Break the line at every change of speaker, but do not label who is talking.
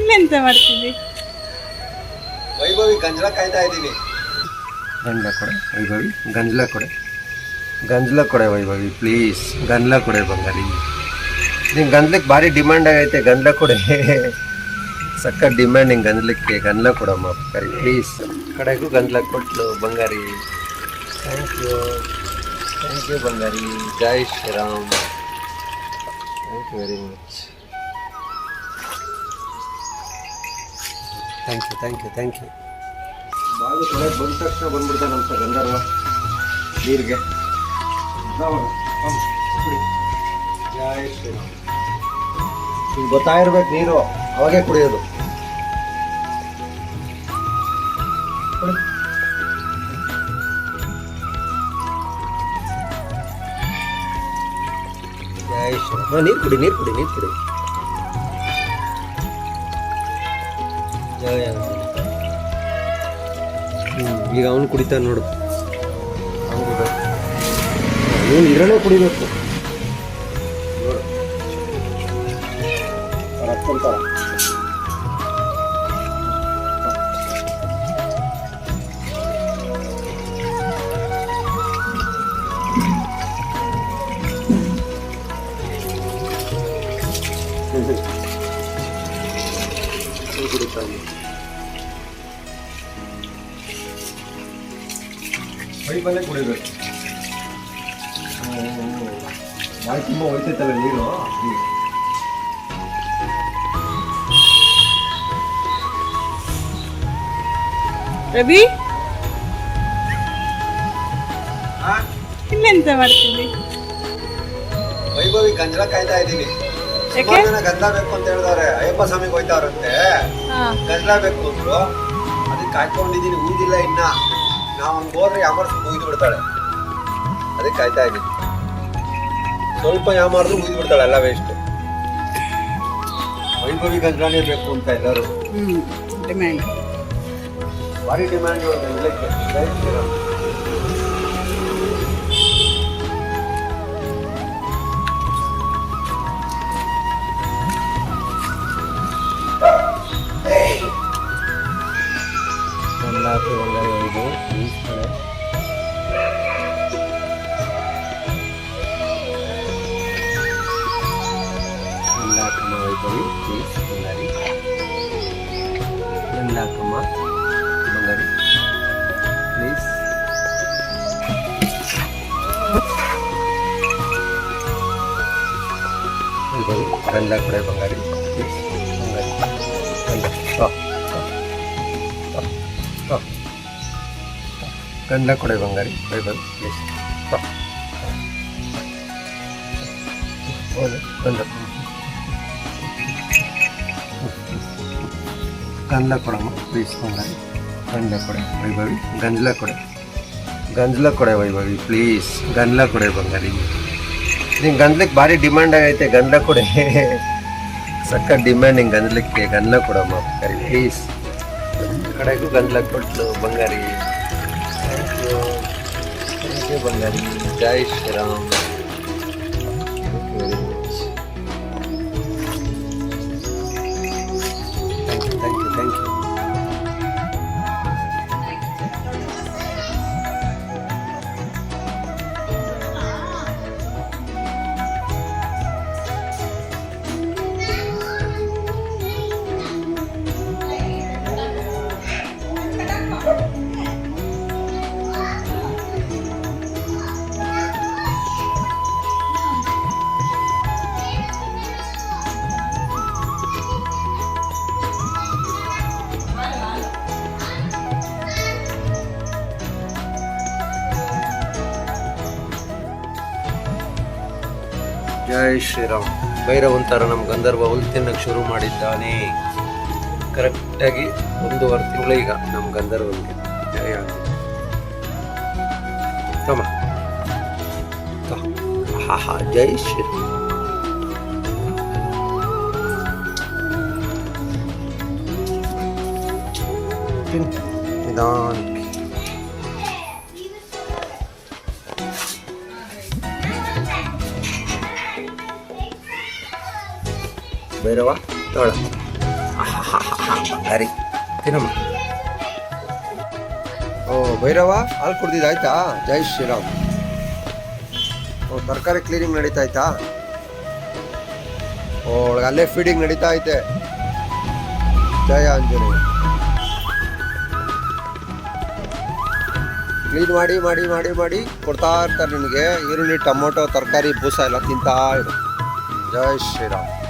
ಇಲ್ಲೆಂತ ಮಾಡ್ತಿದ್ದಿ?
ವೈಭವಿ ಗಂಜಲ ಕಾಯ್ತಾ ಇದ್ದೀನಿ. ಗಂಜಲ ಕೊಡೆ ವೈಭವಿ ಗಂಜಲ ಕೊಡೆ. ಗಂಜಲ ಕೊಡೆ ವೈಭವಿ ಪ್ಲೀಸ್ ಗಂಜಲ ಕೊಡೆ ಬಂಗಾರಿ ನಿಂಗೆ ಗಂಜಲಕ್ಕೆ ಭಾರಿ ಡಿಮ್ಯಾಂಡ್ ಆಗೈತೆ ಗಂಜಲ ಕೊಡೆ. ಸಕ್ಕ ಡಿಮ್ಯಾಂಡ್ ನಿಂಗೆ ಗಂಜಲಕ್ಕೆ ಗಂಜಲ ಕೊಡಮ್ಮ ಕರಿ ಪ್ಲೀಸ್ ಕಡೆಗೂ ಗಂಜಲ ಕೊಟ್ಲು ಬಂಗಾರಿ. Thank you thank you Bangari. Jai Shri Ram. Thank you very much thank you thank you thank you ಬಾಗಿಲು ತೊಳೆಗೆ ಬಂದ ತಕ್ಷಣ ಬಂದ್ಬಿಡ್ತಾನಂತ ಗಂಧರ್ವ ನೀರಿಗೆ. ಜೈ ಶ್ರೀರಾಮ್. ಈಗ ಗೊತ್ತಾ ಇರ್ಬೇಕು ನೀರು, ಅವಾಗೇ ಕುಡಿಯೋದು. ಕುಡಿ. ಜೈ ಶ್ರೀರಾಮ್. ನೀರು ಕುಡಿ ನೀರು ಕುಡಿ ನೀರು ಕುಡಿ. ಈಗ ಅವನು ಕುಡಿತಾನೆ ನೋಡು. ಅವನು ಇರಲೇ ಕುಡಿಬೇಕು. ನೋಡು. ಅಪ್ಪನ್ ಥರ. ಅವ್ನು ಕುಡಿತಾನೆ. ಪೈಪಲ್ಲೇ ಕುಡಿಬೇಕು ಬಾಯಿ ತುಂಬ ಹೋಯ್ತೈತಲ್ಲ ನೀರು
ರವಿ ಇಲ್ಲೆಂತ ಮಾಡ್ತಿದ್ದಿ
ವೈಭವಿ ಗಂಜಲ ಕಾಯ್ತಾ ಇದ್ದೀನಿ
ಯಾಕೆ?
ಗಂಜಲ ಬೇಕು ಅಂತ ಹೇಳಿದವ್ರೆ. ಅಯ್ಯಪ್ಪ ಸ್ವಾಮಿಗೆ ಹೋಯ್ತಾವ್ರಂತೆ. ಗಂಜಲ ಬೇಕು ಅಂದ್ರು. ಅದಕ್ಕೆ ಕಾಯ್ಕೊಂಡಿದ್ದೀನಿ ಊದಿಲ್ಲ ಇನ್ನ. ನಾವು ಹಂಗೆ ಹೋದ್ರೆ ಯಾಮಾರ್ಸ್ ಊದಿ ಬಿಡ್ತಾಳೆ? ಅದಕ್ಕೆ ಕಾಯ್ತಾ ಇದ್ದೀನಿ. ಸ್ವಲ್ಪ ಯಾಮಾರ್ದು ಊದಿ ಬಿಡ್ತಾಳೆ ಎಲ್ಲ ವೇಸ್ಟ್ ವೈಭವಿ ಗಂಜಲಾನೇ ಬೇಕು ಅಂತ ಎಲ್ಲರೂ.
ಡಿಮ್ಯಾಂಡ್
ಭಾರಿ ಡಿಮ್ಯಾಂಡ್ ಇವಾಗ ಎಲ್ಲ ಕಮ್ಮ ಬಂಗಾರಿ ಪ್ಲೀಸ್ ಗಂಧ ಕೊಡೆ ಬಂಗಾರಿ. ಪ್ಲೀಸ್ ಗಂಧ ಕೊಡೆ ಬಂಗಾರಿ. ಬೈಬಲ್ ಪ್ಲೀಸ್ ಹೌದು ಗಂಧ ಗಂಜಲ ಕೊಡಮ್ಮ ಪ್ಲೀಸ್ ಬಂಗಾರಿ ಗಂಜಲ ಕೊಡೆ ವೈಭವಿ ಗಂಜಲ ಕೊಡೆ ಗಂಜಲ ಕೊಡೆ ವೈಭವಿ ಪ್ಲೀಸ್ ಗಂಜಲ ಕೊಡೆ ಬಂಗಾರಿ ನಿಂಗೆ ಗಂಜಲಕ್ಕೆ ಭಾರಿ ಡಿಮ್ಯಾಂಡ್ ಆಗೈತೆ ಗಂಜಲ ಕೊಡೆ ಸಕ್ಕ ಡಿಮ್ಯಾಂಡ್ ನಿಂಗೆ ಗಂಜಲಕ್ಕೆ ಗಂಜಲ ಕೊಡಮ್ಮ ಬಂಗಾರಿ ಪ್ಲೀಸ್ ಕಡೆಗೂ ಗಂಜಲ ಕೊಟ್ಲು ಬಂಗಾರಿ ಥ್ಯಾಂಕ್ ಯು ಥ್ಯಾಂಕ್ ಯು ಬಂಗಾರಿ ಜೈ ಶ್ರೀರಾಮ್ ಜೈ ಶ್ರೀರಾಮ್. ಭೈರವಂತರ ನಮ್ಮ ಗಂಧರ್ವ ಹುಲ್ ತಿನ್ನಕ್ಕೆ ಶುರು ಮಾಡಿದ್ದಾನೆ. ಕರೆಕ್ಟಾಗಿ ಒಂದೂವರೆ ತಿಂಗಳು ಈಗ ನಮ್ಮ ಗಂಧರ್ವನಿಗೆ. ಜಯ ತಮ್ಮ. ಹಾ ಜೈ ಶ್ರೀರಾಮ್. ತಿನ್ ಭೈರವ ತೋಳ. ಬಂಗಾರಿ ತಿನ್ನಮ್ಮ. ಓ, ಭೈರವ, ಹಾಲು ಕುಡ್ದಿದ್ದಾಯ್ತಾ ಜೈ ಶ್ರೀರಾಮ್. ಓ, ತರಕಾರಿ ಕ್ಲೀನಿಂಗ್ ನಡೀತಾ ಆಯ್ತಾ? ಓ ಅಲ್ಲೇ ಫೀಡಿಂಗ್ ನಡೀತಾ ಐತೆ. ಜಯ ಆಂಜನೇಯ ಕ್ಲೀನ್ ಮಾಡಿ ಮಾಡಿ ಮಾಡಿ ಮಾಡಿ ಕೊಡ್ತಾ ಇರ್ತಾರೆ ನಿಮಗೆ. ಈರುಳ್ಳಿ, ಟೊಮೊಟೊ, ತರಕಾರಿ, ಬೂಸ ಎಲ್ಲ ತಿಂತಾ ಇರು. ಜೈ ಶ್ರೀರಾಮ್.